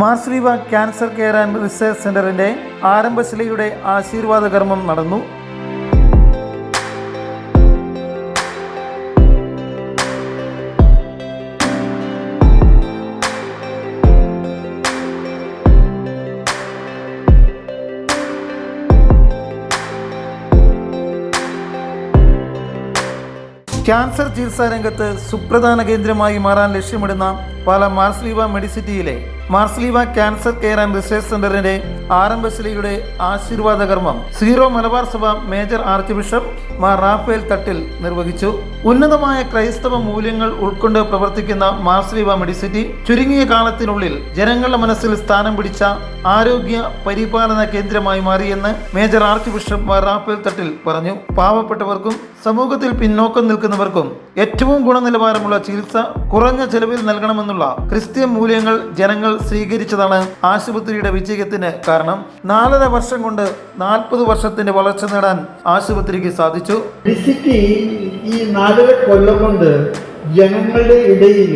Marsleeva cancer care and research സെന്ററിന്റെ ആരംഭശിലയുടെ ആശീർവാദ കർമ്മം നടന്നു. ക്യാൻസർ ചികിത്സാ രംഗത്ത് സുപ്രധാന കേന്ദ്രമായി മാറാൻ ലക്ഷ്യമിടുന്ന Pala Marsleeva മെഡിസിറ്റിയിലെ Marsleeva cancer care and research സെന്ററിന്റെ ആരംഭശിലയുടെ ആശീർവാദ കർമ്മം Syro Malabar Sabha major archbishop Mar Raphael Thattil നിർവഹിച്ചു. ഉന്നതമായ ക്രൈസ്തവ മൂല്യങ്ങൾ ഉൾക്കൊണ്ട് പ്രവർത്തിക്കുന്ന മാർസ്ലീവ മെഡിസിറ്റി ചുരുങ്ങിയ കാലത്തിനുള്ളിൽ ജനങ്ങളുടെ മനസ്സിൽ സ്ഥാനം പിടിച്ച ആരോഗ്യ പരിപാലന കേന്ദ്രമായി മാറിയെന്ന് major archbishop Mar Rafale Thattil പറഞ്ഞു. പാവപ്പെട്ടവർക്കും സമൂഹത്തിൽ പിന്നോക്കം നിൽക്കുന്നവർക്കും ഏറ്റവും ഗുണനിലവാരമുള്ള ചികിത്സ കുറഞ്ഞ ചെലവിൽ നൽകണമെന്നുള്ള ക്രിസ്ത്യൻ മൂല്യങ്ങൾ ജനങ്ങൾ സ്വീകരിച്ചതാണ് ആശുപത്രിയുടെ വിജയത്തിന് കാരണം. നാലര വർഷം കൊണ്ട് നാൽപ്പത് വർഷത്തിന്റെ വളർച്ച നേടാൻ ആശുപത്രിക്ക് സാധിച്ചു. ഈ നാലര കൊല്ലം കൊണ്ട് ജനങ്ങളുടെ ഇടയിൽ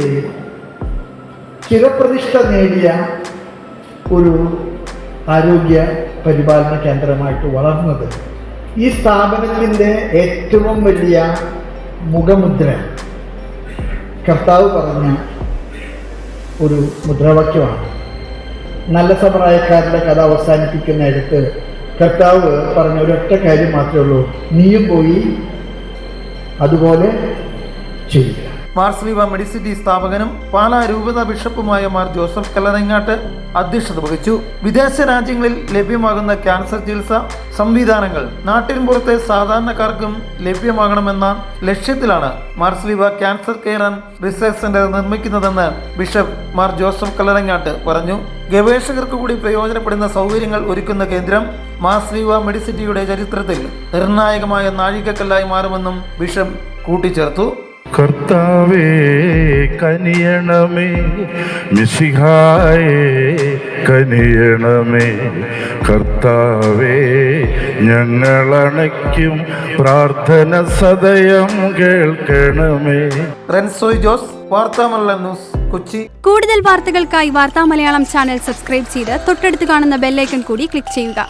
ചിരപ്രതിഷ്ഠ നേടിയ ഒരു ആരോഗ്യ പരിപാലന കേന്ദ്രമായിട്ട് വളർന്നത് ഈ സ്ഥാപനത്തിന്റെ ഏറ്റവും വലിയ മുഖമുദ്ര. കർത്താവ് പറഞ്ഞ ഒരു മുദ്രാവാക്യമാണ്. നല്ല സമ്പ്രായക്കാരുടെ കഥ അവസാനിപ്പിക്കുന്ന അവസാനിപ്പിക്കുന്നിടത്ത് കർത്താവ് പറഞ്ഞ ഒരൊറ്റ കാര്യം മാത്രമേ ഉള്ളൂ. നീയും പോയി അതുപോലെ ചെയ്യുക. മാർസ്ലീവ മെഡിസിറ്റി സ്ഥാപകനും പാലാ രൂപത ബിഷപ്പുമായ മാർ ജോസഫ് കല്ലറങ്ങാട്ട് അധ്യക്ഷത വഹിച്ചു. വിദേശ രാജ്യങ്ങളിൽ ലഭ്യമാകുന്ന ക്യാൻസർ ചികിത്സ സംവിധാനങ്ങൾ നാട്ടിൻ പുറത്തെ സാധാരണക്കാർക്കും ലഭ്യമാകണമെന്ന ലക്ഷ്യത്തിലാണ് Marsleeva cancer care and research centre നിർമ്മിക്കുന്നതെന്ന് bishop Mar Joseph Kallarangatt പറഞ്ഞു. ഗവേഷകർക്ക് കൂടി പ്രയോജനപ്പെടുന്ന സൗകര്യങ്ങൾ ഒരുക്കുന്ന കേന്ദ്രം മാർസ്ലിവ മെഡിസിറ്റിയുടെ ചരിത്രത്തിൽ നിർണായകമായ നാഴികക്കല്ലായി മാറുമെന്നും ബിഷപ്പ് കൂട്ടിച്ചേർത്തു. കർത്താവേ കനിയണമേ. മിസിഹായേ കനിയണമേ. കർത്താവേ ഞങ്ങളണയ്ക്കും പ്രാർത്ഥന സദയം കേൾക്കണമേ. റെൻസോയ് ജോസ് വാർത്താമല്ല ന്യൂസ് കൊച്ചി. കൂടുതൽ വാർത്തകൾക്കായി വാർത്താ മലയാളം ചാനൽ സബ്സ്ക്രൈബ് ചെയ്ത് തൊട്ടടുത്ത് കാണുന്ന ബെല്ലൈക്കൺ കൂടി ക്ലിക്ക് ചെയ്യുക.